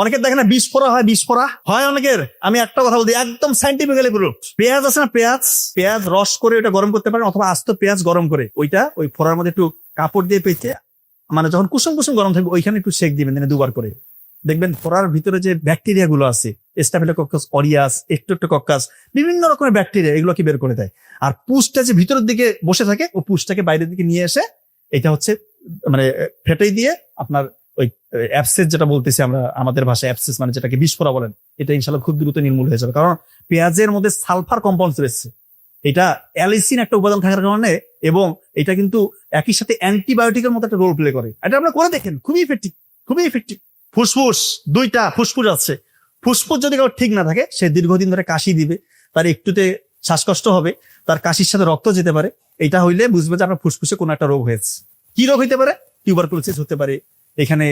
অনেকের দেখে না, বিষ ফোড়া হয়, বিষ ফোড়া হয় অনেকের। আমি একটা কথা বলছি একদম সাইন্টিফিক্যালি প্রুফ পেঁয়াজ আছে না, পেঁয়াজ? পেঁয়াজ রস করে ওটা গরম করতে পারেন, অথবা আস্ত পেঁয়াজ গরম করে। ওইটা ওই ফোড়ার মধ্যে একটু কাপড় দিয়ে পেঁচে মানে যখন কুসুম কুসুম গরম থাকবে, ওইখানে একটু সেক দিবেন দুবার করে। দেখবেন ফোড়ার ভিতরে যে ব্যাকটেরিয়া গুলো আছে স্টাফিলোকক্কাস অরিয়াস একটোক্টোকক্কাস বিভিন্ন রকমের ব্যাকটেরিয়া, এগুলো কি বের করে দেয়? আর পুষটা যে ভিতরের দিকে বসে থাকে, ও পুষটাকে বাইরের দিকে নিয়ে এসে, এটা হচ্ছে মানে ফেটেই দিয়ে আপনার ওই অ্যাপসেস যেটা বলতেছি আমরা, আমাদের ভাষায় অ্যাপসেস মানে যেটাকে বিস্ফোরা বলেন, এটা ইনশাল্লাহ খুব দ্রুত নির্মূল হয়ে যাবে। কারণ পেঁয়াজের মধ্যে সালফার কম্পাউন্ডস রয়েছে। এটা অ্যালিসিন একটা উপাদান থাকার কারণে এবং এটা কিন্তু একই সাথে অ্যান্টিবায়োটিকের মতো একটা রোল প্লে করে। এটা আপনারা করে দেখেন, খুবই ইফেক্টিভ খুবই ইফেক্টিভ ফুসফুস, দুইটা ফুসফুস আছে। ফুসফুস যদি কারও ঠিক না থাকে, সে দীর্ঘদিন ধরে কাশি দিবে, তার একটুতে শ্বাসকষ্ট হবে, তার কাশির সাথে রক্ত যেতে পারে। এটা হইলে বুঝবে যে আপনার ফুসফুসে কোনো একটা রোগ হয়েছে। কি রোগ হইতে পারে? টিউবারকুলোসিস হতে পারে এখানে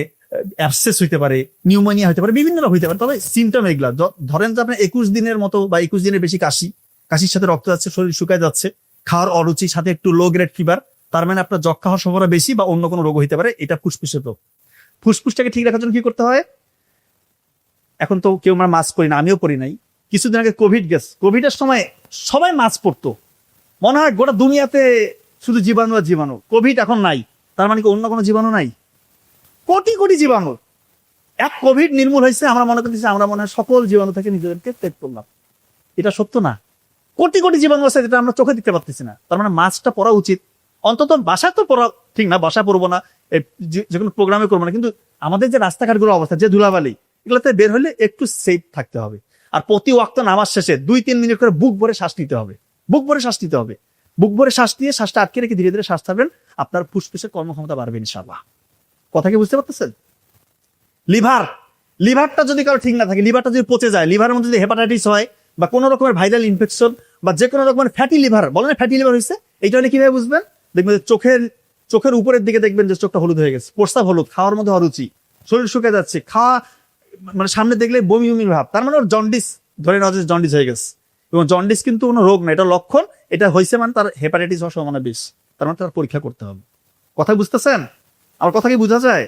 অ্যাবসেস হইতে পারে নিউমোনিয়া হতে পারে, বিভিন্ন রোগ হইতে পারে। তবে সিমটম এগুলা ধরেন যে আপনার একুশ দিনের মতো বা একুশ দিনের বেশি কাশি, কাশির সাথে রক্ত যাচ্ছে, শরীর শুকায় যাচ্ছে, খাওয়ার অরুচি, সাথে একটু লো গ্রেড ফিভার তার মানে আপনার যক্ষা হওয়ার সম্ভাবনা বেশি বা অন্য কোনো রোগ হইতে পারে, এটা ফুসফুসের রোগ। ফুসফুসটাকে ঠিক রাখার জন্য কি করতে হয়? এখন তো কেউ আমরা মাস্ক করি না, আমিও করি নাই। কিছুদিন আগে কোভিড গেছে। কোভিডের সময় সবাই মাস্ক পরতো। মনে হয় গোটা দুনিয়াতে শুধু জীবাণু আর জীবাণু। কোভিড এখন নাই। তার মানে কি অন্য কোনো জীবাণু নাই? কোটি কোটি জীবাণু। এক কোভিড নির্মূল হয়েছে, আমরা মনে করতেছি, আমরা মনে হয় সকল জীবাণু থেকে নিজেদেরকে ত্যাগ করলাম। এটা সত্য না। কোটি কোটি জীবাণু আছে যেটা আমরা চোখে দেখতে পাচ্ছি না। তার মানে মাস্কটা পরা উচিত। অন্তত বাসায় তো পড়া ঠিক না বাসায় পড়ব না যে- কোনো প্রোগ্রামে করব না। কিন্তু আমাদের যে রাস্তাঘাটগুলো অবস্থা, যে ধুলাবালি, এগুলোতে বের হলে একটু সেফ থাকতে হবে। আর প্রতি ওয়াক্ত নামাজ শেষে দুই, তিন মিনিট করে বুক ভরে শ্বাস নিতে হবে। বুক ভরে শ্বাস নিতে হবে। বুক ভরে শ্বাস দিয়ে শ্বাসটা আটকে রেখে ধীরে ধীরে শ্বাস ছাড়বেন। আপনার ফুসফুসের কর্মক্ষমতা বাড়বে ইনশাল্লাহ কথা কি বুঝতে পারতেছেন? লিভার, লিভারটা যদি কারও ঠিক না থাকে, লিভারটা যদি পচে যায়, লিভারের মধ্যে যদি হেপাটাইটিস হয় বা কোনো রকমের ভাইরাল ইনফেকশন বা যে কোনো রকমের ফ্যাটি লিভার বলেন ফ্যাটি লিভার হয়েছে এইটা হলে কীভাবে বুঝবেন? দেখবেন যে চোখের চোখের উপরের দিকে দেখবেন যে চোখটা হলুদ হয়ে গেছে প্রস্তাব হলুদ, খাওয়ার মধ্যে অরুচি, শরীর শুকিয়ে যাচ্ছে, খাওয়া মানে সামনে দেখলে বমি বমি ভাব, তার মানে ওর জন্ডিস ধরে নেওয়া হচ্ছে জন্ডিস হয়ে গেছে। এবং জন্ডিস কিন্তু কোনো রোগ না, এটা লক্ষণ, এটা হয়েছে মানে তার হেপাটাইটিস হওয়ার সম্ভাবনা বেশ, তার মানে তার পরীক্ষা করতে হবে। কথা বুঝতেছেন? আমার কথা কি বোঝা যায়?